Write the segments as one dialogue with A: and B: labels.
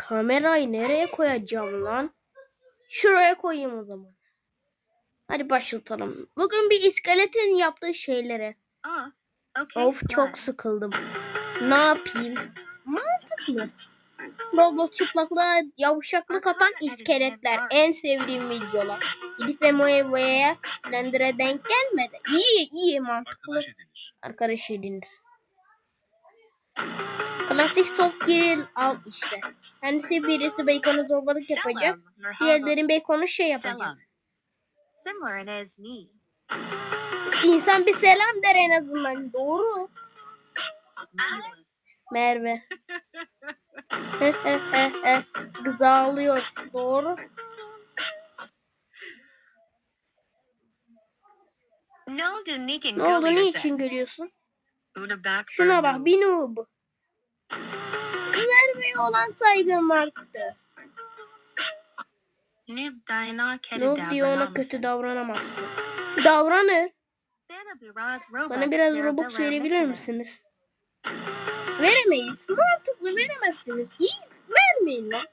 A: Kamerayı nereye koyacağım lan? Şuraya koyayım o zaman. Hadi başlatalım. Bugün bir iskeletin yaptığı şeylere.
B: Off. Okay,
A: Of çok sıkıldım. Ne yapayım? Mantıklı. Roblox çıplaklığa yavuşaklık atan iskeletler. En sevdiğim videolar. Gidip ve Moeve'ye Blender'a denk gelmedi. İyi iyi mantıklı.
C: Arkadaş edinir.
A: Arkadaş edinir. Klasik soft grill al işte. Kendisi birisi baconu zorbalık yapacak. Diğerleri baconu şey yapacak. İnsan bir selam der en azından. Doğru. Merve. Kız ağlıyor. Doğru.
B: Ne oldu?
A: Niçin gülüyorsun? Şuna bak bir noob. Olan saygım arttı.
B: Noob
A: diye ona kötü davranamazsın. Davranır. Bana biraz Robux verebilir misiniz? Veremeyiz. Mantıklı veremezsiniz. İyi vermeyin lan.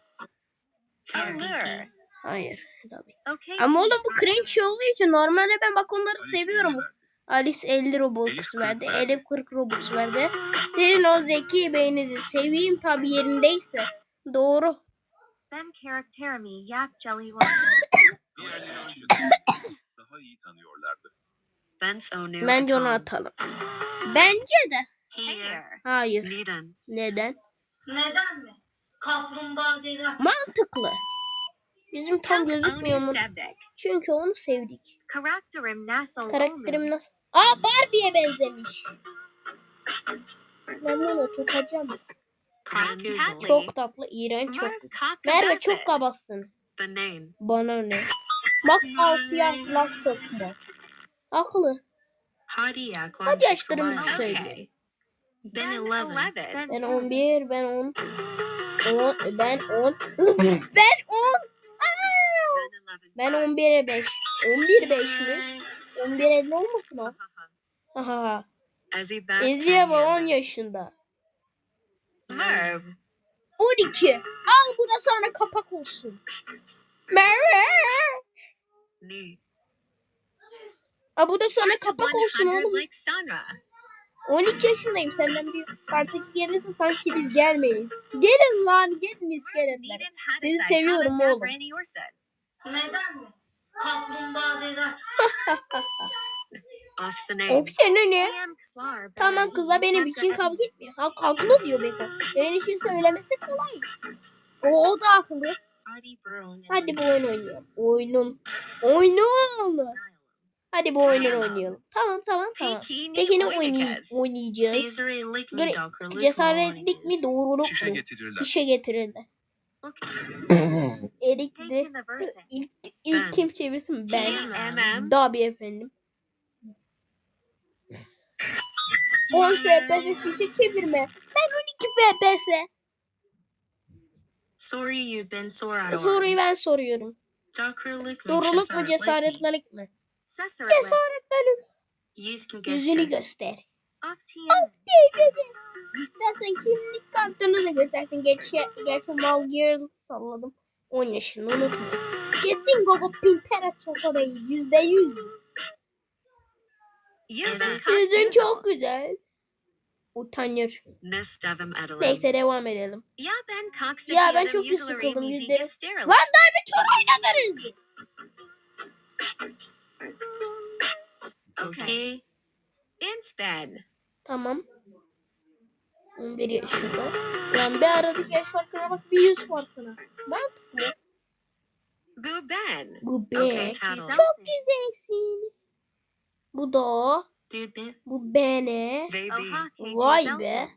A: Hayır tabii.
B: Okay.
A: Ama oğlum bu cringe olduğu için normalde ben bak onları seviyorum. Alice 50 Robux
C: Elif 40
A: verdi. Elif 40 Robux verdi. Senin o zeki beynini seveyim tabi yerindeyse. Doğru.
B: Ben karakterimi yap jelly
C: Diğerleri aşağıda daha iyi tanıyorlardı.
B: Ben so new.
A: Bence onu atalım. Bence de.
B: Here.
A: Hayır.
B: Neden?
A: Neden?
D: Neden mi? Kaplumbağa deden.
A: Mantıklı. Bizim tam gözükmüyor mu? Çünkü onu sevdik.
B: Karakterim nasıl
A: Karakterim nasıl? Aa Barbie'ye benzemiş. Ben bunu tutacağım. Çok tatlı, iğrenç, çok. Merve çok kabasın. Bana ne? Bak altı yaş laf sokma. Haklı.
B: Hadi ya.
A: Hadi yaşlarımızı söyle.
B: Ben 11.
A: Ben 11, ben 10. 10 ben 10. ben 10. Aa! Ben 11'e 5. 11 5 mi? 11 50 olmasın o? Haha. Eziye var 10 yaşında.
B: Merv.
A: 12. Al bu da sana kapak olsun. Merve.
B: Ne?
A: Aa bu da sana kapak olsun oğlum.
B: like Sandra.
A: 12 yaşındayım senden büyük. Artık gelirsin sanki biz gelmeyin. Gelin lan gelin iskeletler. Sizi seviyorum oğlum.
D: Neden mi? Kaplumbağa
B: name.
A: Of sana ne? Tamam kızla benim için kavga etmiyor. Ha kavga diyor Beko. Senin için söylemesi kolay. O, o da akıllı.
B: Hadi
A: bu oyunu oynayalım. Oyunun. Oyunun. Hadi bu oyunu oynayalım. Tamam tamam tamam.
B: Peki
A: ne oynay
B: oynayacağız?
A: cesaretlik mi doğruluk mu?
C: getirirler.
A: İşe getirirler. Erik'ti. İlk, ilk
B: Ben.
A: kim çevirsin? Ben. Tabii efendim. 10 FPS şişe çevirme. Ben 12 FPS.
B: Sorry you've been sore
A: Soruyu ben soruyorum. Doğruluk mu cesaretlilik mi? Cesaretlilik. Yüzünü göster. Değil dedi. İstersen kimlik kartını da göstersin. Geç, geç mal girl salladım. 10 yaşını unutma. Kesin Gogo Pintera Çoka'dayı. Yüzde yüz.
B: Yüzün
A: Yüzün çok güzel. Utanır. Neyse devam edelim.
B: Ya ben
A: Ya ben çok sıkıldım,
B: gösterelim.
A: Lan daha bir tur oynadınız.
B: Okay. Inspen.
A: Tamam. 11 yaşında. Lan bir aradaki yaş farkına bak bir yüz farkına. Mantıklı.
B: Bu ben.
A: Bu be.
B: Okay.
A: Çok güzelsin. Bu da o.
B: Ben.
A: Bu bene. Vay be.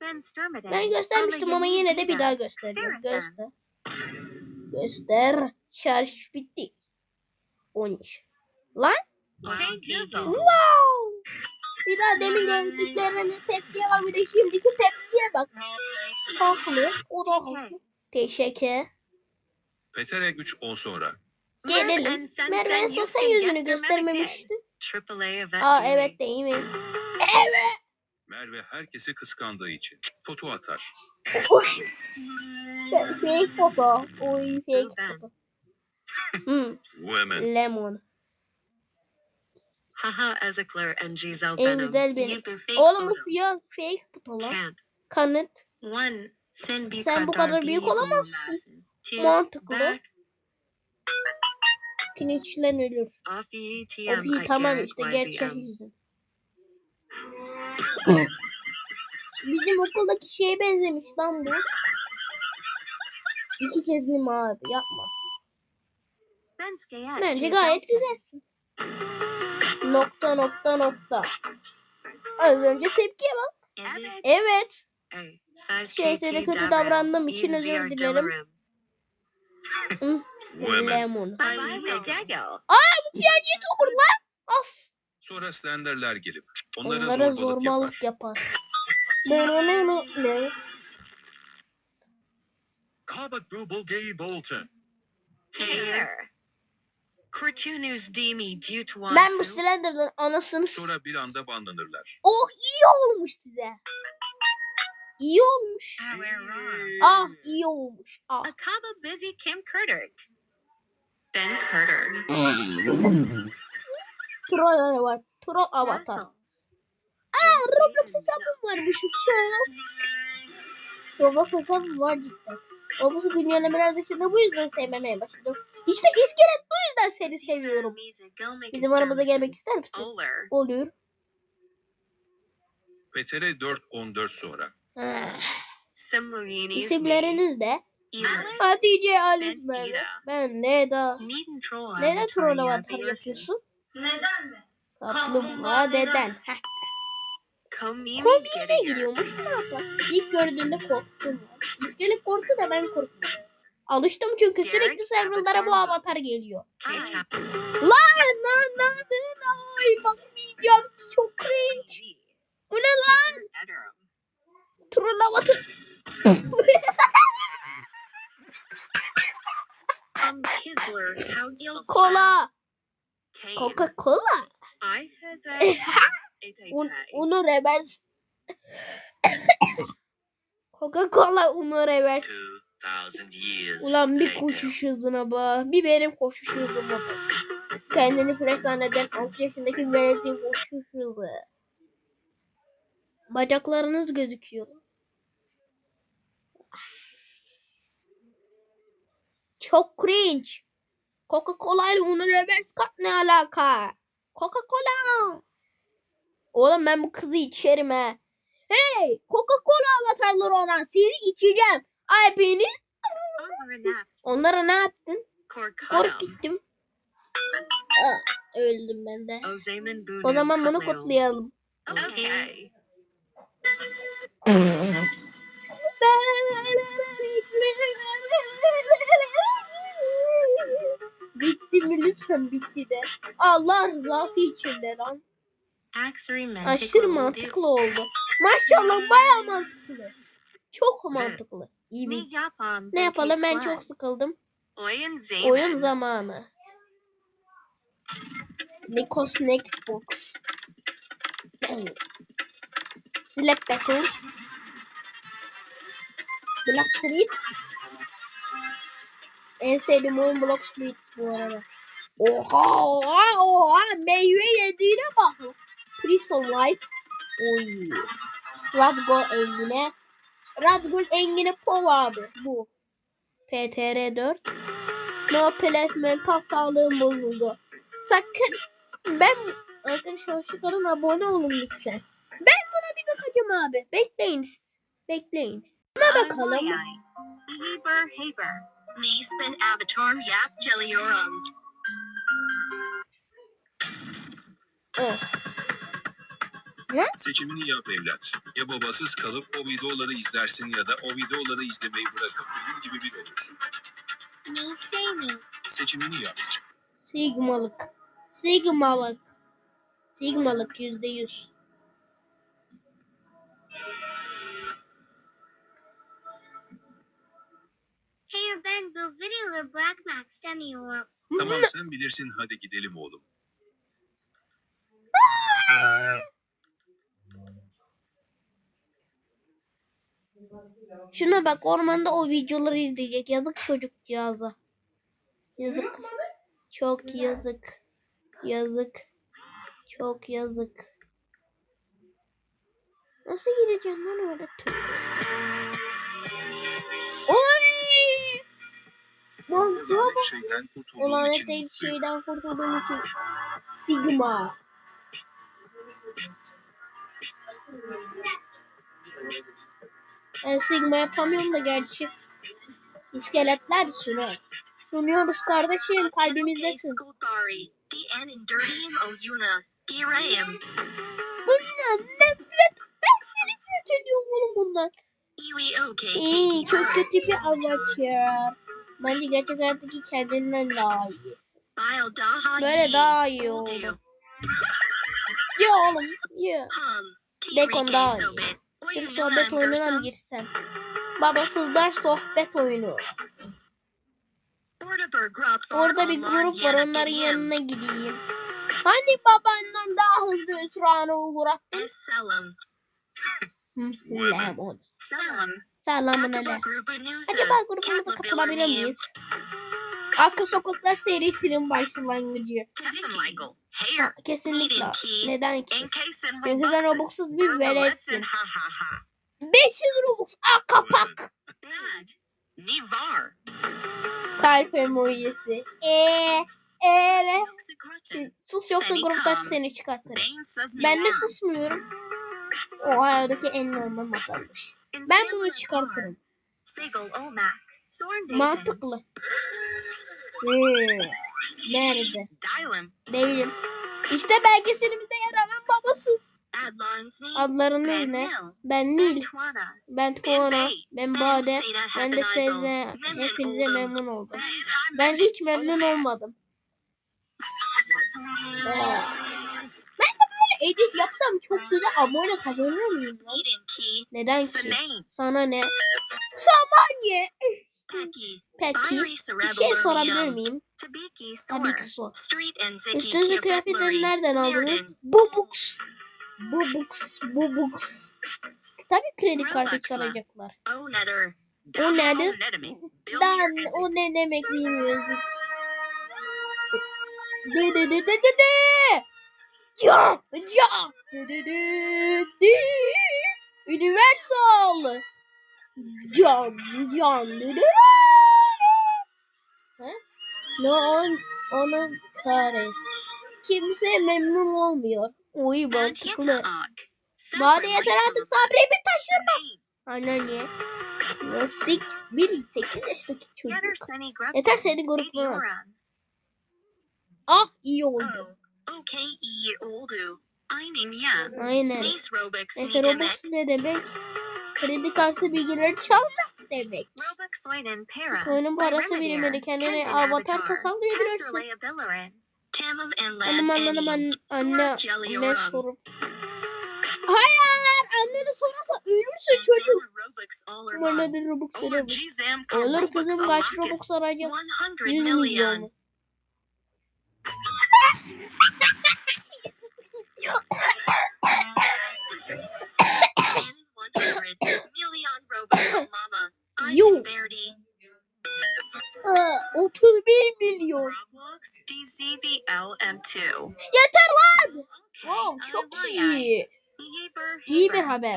B: Ben.
A: Ben göstermiştim ama yine de bir daha göstereceğim. Göster. Göster. Şarj bitti. 13. Lan. Wow. Bir daha demin gördüklerine tepkiye bak bir de şimdiki tepkiye bak. Haklı. O da haklı. Teşekkür.
C: Petere güç 10 sonra.
A: Gelelim. Merve en son sen yüzünü
B: event.
A: Aa evet değil mi? Evet.
C: Merve herkesi kıskandığı için foto atar.
A: Fake foto. Oy fake foto. Hmm, lemon.
B: Haha Ezekiel and Giselle
A: En
B: Benham.
A: güzel benim.
D: You fake
A: Oğlum bu
D: photo.
A: ya fake foto lan.
B: Can't.
A: Kanıt.
D: One, sen bir
A: Sen bu kadar büyük olamazsın.
D: Two,
A: Mantıklı.
D: back.
A: Kineçlen ölür. O bir tamam işte gerçek
B: YZM.
A: yüzün. Bizim okuldaki şeye benzemiş lan bu. İki kez bir abi yapma. Bence gayet güzelsin. Nokta nokta nokta. Az önce tepkiye bak.
B: Evet.
A: Evet. Şey, sana kötü
B: Davram,
A: davrandığım için özür dilerim. Lemon. Aa bu piyancı YouTuber lan. As.
C: Sonra Slender'ler gelip onlara,
A: Onlara
C: zorbalık,
A: zorbalık
C: yapar.
A: yapar. Ne ne ne ne ne.
C: Kabak Google Gay Bolton.
B: Here. Kurtunus Demi Dutuan.
A: Ben bu Slender'ın anasını
C: Sonra bir anda banlanırlar.
A: Oh iyi olmuş size. İyi olmuş. Ah iyi olmuş. Ah.
B: Akaba Busy Kim Kurdirk. Ben Kurder.
A: Troll var. Troll avatar. Aa Roblox hesabım varmış. Roblox hesabım var cidden. Roblox'u güncellemeler dışında bu yüzden sevmemeye başladım. İşte iskelet bu yüzden seni seviyorum. Bizim aramıza gelmek ister misin? Olur.
C: Petere 4-14 sonra.
A: Ah.
B: Simulini's
A: İsimleriniz de. Hatice Alice
B: Ben
A: ben. Neda. Neden troll avatar
B: yapıyorsun?
A: yapıyorsun?
D: Neden mi?
A: Kaplumbağa deden. Heh.
B: Komiğe mi
A: gidiyormuş ne yapalım. İlk gördüğümde korktum. İlk korktu da ben korktum. Alıştım çünkü sürekli serverlara bu
B: Avatar.
A: geliyor. Lan lan lan lan ay bakmayacağım çok cringe. Bu ne lan? Troll avatar. Kola.
B: Kane.
A: Un, unu reverse. Coca Cola unu reverse.
E: 2,000 years
A: Ulan bir koşuş hızına bak. Bir benim koşuş hızıma bak. Kendini flash zanneden 6 yaşındaki veletin koşuş hızı. Bacaklarınız gözüküyor. Çok cringe. Coca-Cola ile Uno Reverse kart ne alaka? Coca-Cola. Oğlum ben bu kızı içerim ha. Hey! Coca-Cola avatarları olan sizi içeceğim. Ay beni. Onlara ne yaptın? Kork gittim. Aa, öldüm ben de. O zaman bunu kutlayalım.
B: Okay.
A: Bitti mi lütfen bitti de. Allah rızası için de lan. Aşırı mantıklı oldu. Maşallah baya mantıklı. Çok mantıklı. İyi bir. Ne yapalım ben çok sıkıldım.
B: Oyun.
A: Oyun zamanı. Nikos Next Box. Black Battle. Black Street. En sevdiğim oyun Block Street bu arada. Oha oha oha meyve yediğine bak. Prison Light. Oy. Radgol Engine. Radgol Engine Pov abi bu. PTR 4. No placement tak sağlığım bozuldu. Sakın ben arkadaşlar şu kadın abone olun lütfen. Ben buna bir bakacağım abi. Bekleyin. Bekleyin. Buna bakalım.
B: Heber Heber. Nice ben avatar yap jellyyorum.
A: Oh.
C: Seçimini yap evlat. Ya babasız kalıp o videoları izlersin ya da o videoları izlemeyi bırakıp benim gibi bir olursun.
B: Say me.
C: Seçimini yap.
A: Sigmalık. Sigmalık. Sigmalık yüzde yüz.
F: Hayır ben bu videoları bırakmak istemiyorum.
C: Tamam sen bilirsin hadi gidelim oğlum.
A: Şuna bak ormanda o videoları izleyecek. Yazık çocukcağıza. Yazık. Çok yazık. Yazık. Çok yazık. Nasıl gireceğim lan orada? Tüh. Oy!
C: Lanet
A: bak.
C: şeyden
A: O
C: kurtulduğum için
A: şeyden kurtulduğum için. Sigma. Ben Sigma yapamıyorum da gerçi. İskeletler sürer. Sunuyoruz kardeşim kalbimizdesin. Bunlar nefret. Ben seni kötülüyorum oğlum bunlar.
B: Iwi Oke
A: İyi çok kötü bir amaç ya. Bence gerçek hayattaki kendinden daha iyi. Böyle daha iyi
B: Oldu.
A: Ya oğlum ya. Bacon daha iyi. Bir sohbet oyununa mı girsem? Babasızlar sohbet oyunu.
B: Orada bir grup var.
A: Onların yanına gideyim. Hani babandan daha hızlı Üsran'ı uğrattın?
B: Selam.
A: Aleyküm.
B: grubu Nusa.
A: Acaba grubumuza katılabilir miyiz? Arka Sokaklar serisinin başlangıcı. Kesinlikle. Neden ki? Çünkü sen. Robux'suz bir veletsin.
B: Ha ha ha.
A: 500 Robux. Aa kapak. Kalp emojisi. Eee. Eee. Sus yoksa gruptan seni çıkartırım. Ben de susmuyorum. O hayaldeki en normal masalmış. Ben bunu çıkartırım. Mantıklı. Hmm. Nerede? Değilim. İşte belgeselimizde yer alan babası.
B: Name.
A: Adlarınız
B: Ben
A: ne?
B: Nil.
A: Ben Nil.
B: Tuana.
A: Ben Bade. Ben de Sezen. Hepinize memnun oldum. Ben hiç memnun olmadım. Ee, Ben de böyle edit yapsam çok güzel abone kazanır mıyım. Neden ki? Sana ne? Samanye.
B: Pecky.
A: Peki. Bir şey sorabilir miyim? Tabii ki
B: Sor.
A: Üstünüzdeki kıyafetleri nereden aldınız?
B: Mirrodin.
A: Bubux. Bubux. Bubux. Tabii kredi kartı çalacaklar.
B: O.
A: O nedir?
B: Nedimi.
A: Dan o ne demek bilmiyoruz. De de de de de de. Ya ya. De de de de. Universal. Can can de de. Ha? Ne on onun kare. Kimse memnun olmuyor. Uy mantıklı. Bari yeter artık sabrı bir taşırma. Anne ne? Sik bir sekiz yaşındaki çocuk. Yeter seni grupuna. Ah iyi oldu.
B: Oh, okay, iyi oldu. Aynen ya.
A: Aynen. Neyse? Robux ne demek? Kredi kartı bilgileri çalmak demek. Oyunun parası birimleri kendine avatar tasarlayabilirsin. Annem
B: Annie.
A: anne, anne, sorup. Hayır anneni sorarsa ölürsün çocuk.
B: None.
A: da Robux Olur kızım kaç. Robux arayacak?
B: 100
A: 100
B: million.
A: milyon.
B: And 100 million Robux on Verdi.
A: Aa, 31 milyon.
B: Roblox DZBLM2.
A: Yeter lan. Wow çok
B: uh,
A: iyi.
B: İyi bir haber.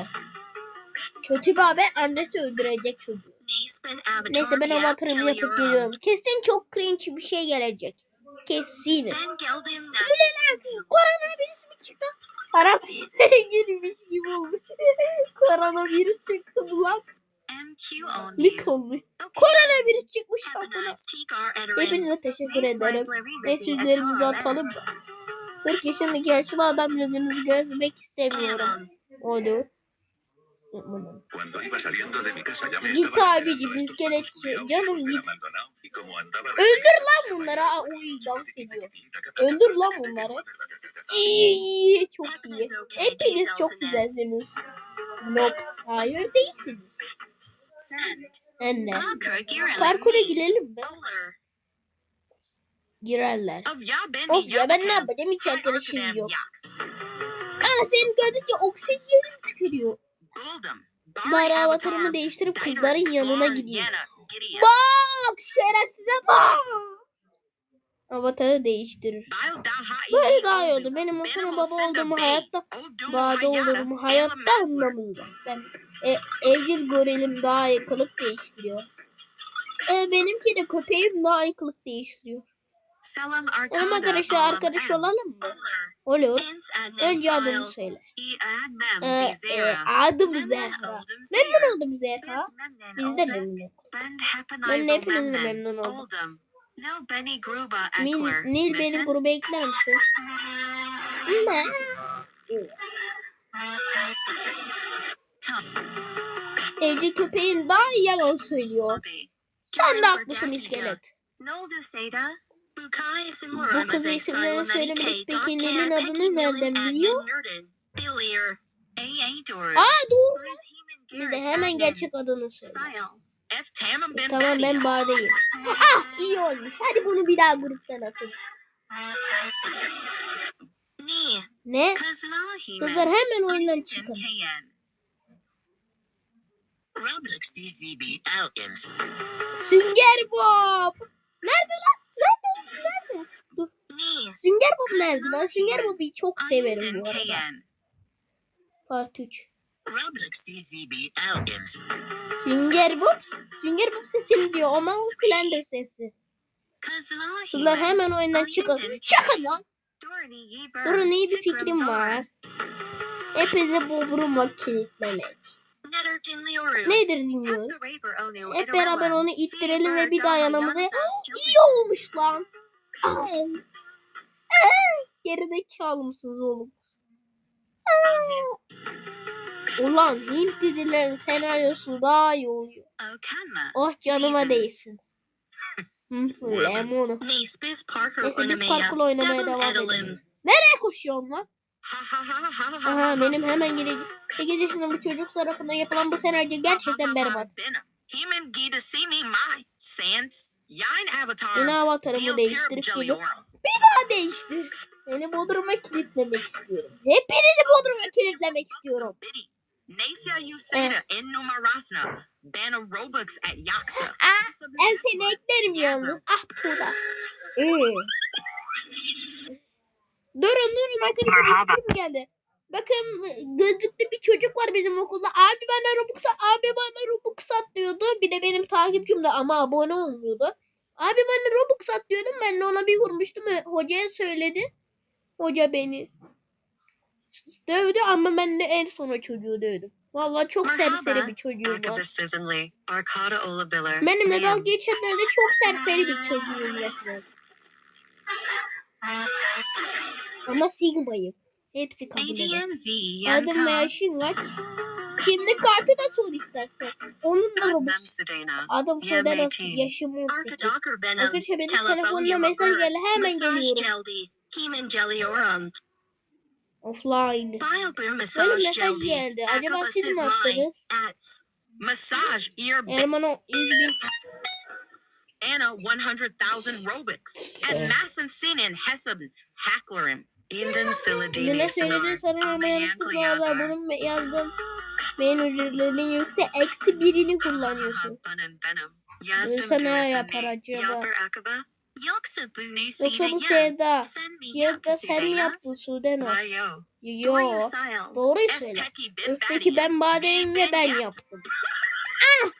A: Kötü bir haber annesi öldürecek çocuğu.
B: Neyse ben
A: avatarımı yapıp geliyorum. Kesin çok cringe bir şey gelecek. Kesin. Lan? Koronavirüs mü çıktı? Karantinaya girmiş gibi olmuş. Koronavirüs çıktı bu lan.
B: You.
A: olmuş. Koronavirüs çıkmış
B: Have a
A: kafana.
B: nice tea car
A: Hepinize teşekkür ederim. Ve sözlerimizi
B: atalım.
A: atalım mı? 40 yaşındaki yaşlı adam yüzünüzü görmek istemiyorum. Olur. Git
E: esperando estos
A: iskelet
E: culiaos
A: canım git. Öldür lan bunları. Aa, uy dans ediyor. Öldür lan bunları. İyi çok iyi. Hepiniz çok güzelsiniz. Nope. Hayır değilsiniz.
B: Send.
A: Anne. Parkura girelim mi?
B: Olur.
A: Girerler.
B: Of ya beni
A: Of ya ben ne
B: yapacağım.
A: hiç arkadaşım yok. Aa seni gördükçe oksijenim tükürüyor.
B: Buldum.
A: Bari avatarımı değiştirip kızların yanına gideyim. Bak şerefsize bak. Avatarı değiştirir. Böyle daha iyi oldu. Benim Osman'ın baba olduğumu hayatta bağda olurum. Hayatta anlamıyorum. Ben e, evcil gorilim daha iyi kılık değiştiriyor. E, benimki de köpeğim daha iyi kılık değiştiriyor. Oğlum arkadaşlar arkadaş olalım mı? Olur. Önce adını söyle. Ee, e, adım Zehra. Memnun oldum Zehra. Biz de memnun olduk.
B: Ben
A: Ben de hepinizle memnun oldum.
B: Nil beni gruba
A: Nil,
B: ekler.
A: Nil beni gruba ekler misin? Ne? Evcil köpeğin daha yalan söylüyor. Sen de haklısın iskelet.
B: Ne oldu Seyda? Bu
A: kızın isimlerini söylemedik. Peki Nil'in adını nereden biliyor? Aa doğru. Bir de hemen gerçek adını söyle. Tamam ben Bade'yim. Ah iyi olmuş. Hadi bunu bir daha gruptan atın.
B: Ne?
A: Ne?
B: Kızlar
A: hemen oyundan çıkın.
E: Roblox Alkins.
A: Sünger Bob. Nerede lan? Nerede? Nerede? Dur. Sünger Bob nerede? Ben Sünger Bob'u çok severim bu arada. Part 3.
E: Roblox DCB Alkins.
A: Sünger Bob. Sünger Bob sesini diyor. Ama o Slender sesi.
B: Kızlar
A: hemen oyundan çıkın. Çıkın lan. Durun iyi bir fikrim var. Hepinizi Bob'uruma kilitlemek. Nedir dinliyoruz? Hep beraber onu ittirelim ve bir daha yanımıza... İyi olmuş lan. Geridekalı mısınız oğlum? Ulan Hint dizilerinin senaryosu daha iyi oluyor. Oh canıma değsin. Lemonu.
B: Ne Space Parker oynamaya.
A: parkur oynamaya
B: Devam edelim.
A: Nereye koşuyorsun lan?
B: Ha ha ha ha ha
A: Aha benim hemen gelecek. 8 yaşında bu çocuk tarafından yapılan bu senaryo gerçekten berbat.
B: Yine avatar.
A: Yine avatarımı değiştirip geliyor. Bir daha değiştir. Seni Bodrum'a kilitlemek istiyorum. Hepinizi Bodrum'a kilitlemek istiyorum.
B: Nesya Yuseda en numarasna. Bana Robux at Yaksa.
A: Aa, ben seni eklerim yalnız. Ah burada. Ee. Durun durun arkadaşlar kim geldi? Bakın gözlüklü bir çocuk var bizim okulda. Abi bana Robux at, abi bana Robux at diyordu. Bir de benim takipçimdi ama abone olmuyordu. Abi bana Robux at diyordum. Ben de ona bir vurmuştum. Hocaya söyledi. Hoca beni dövdü ama ben de en sona çocuğu dövdüm. Vallahi çok serseri bir çocuğum var. Benimle dalga geçenlerde çok serseri bir çocuğum resmen. Ama Sigma'yım. Hepsi kabul eder. Adım ve yaşın kaç? Kimlik kartı da sor istersen. Onun da Robux. Adım sorudan nasıl? Yaşım 18. Arkadaşlar benim telefonuma mesaj geldi. Hemen geliyorum.
B: Hemen geliyorum.
A: Offline.
B: Bio bir
A: Böyle
B: masaj
A: mesaj
B: geldi.
A: geldi. Acaba siz mi attınız?
B: At massage your
A: Erman o 100 bin.
B: Anna 100,000 Robux. And Masson Sinin Hesab Hacklerim. Indin
A: Nene
B: Siladini
A: söyledi sana ama
B: Ama
A: yanlışlıkla
B: yankı
A: yazar.
B: yazar.
A: Bunun yazdım. Mail ücretlerinin yüksek eksi birini kullanıyorsun.
B: Benim benim.
A: Bunu
B: Yazdım
A: sana
B: düğmesini.
A: yapar acaba?
B: Yapar akaba. Yoksa bu
A: Yoksa
B: nesiydi
A: bu
B: ya.
A: Sevda.
B: Sen mi yaptın
A: sen mi yaptın?
B: Vay yo.
A: Doğruyu söyle.
B: Öfteki ben
A: badeyim ve ben
B: yaptım.
A: Ah!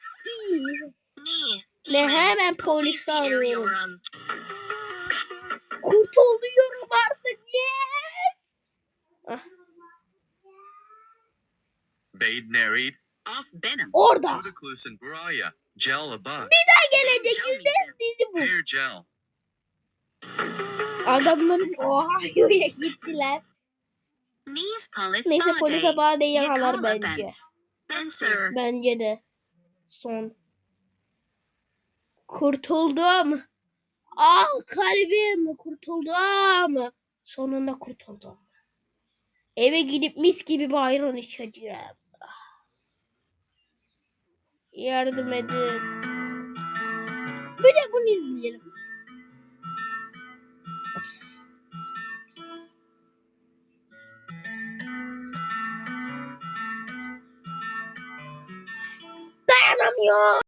B: Ne?
A: Ne hemen Polisi arıyorum. Kurtuluyorum artık. Yes. Ah,
G: Bade
B: benim.
A: orada. Bir daha gelecek. Yüzde bu.
G: hair gel.
A: Adamların Ohio'ya gittiler. Neyse polis
B: bade.
A: badeyi yakalar bence. Bence de. Son. Kurtuldum. Ah kalbim kurtuldum. Sonunda kurtuldum. Eve gidip mis gibi bir ayran içeceğim. Yardım edin. Bir de bunu izleyelim. 大名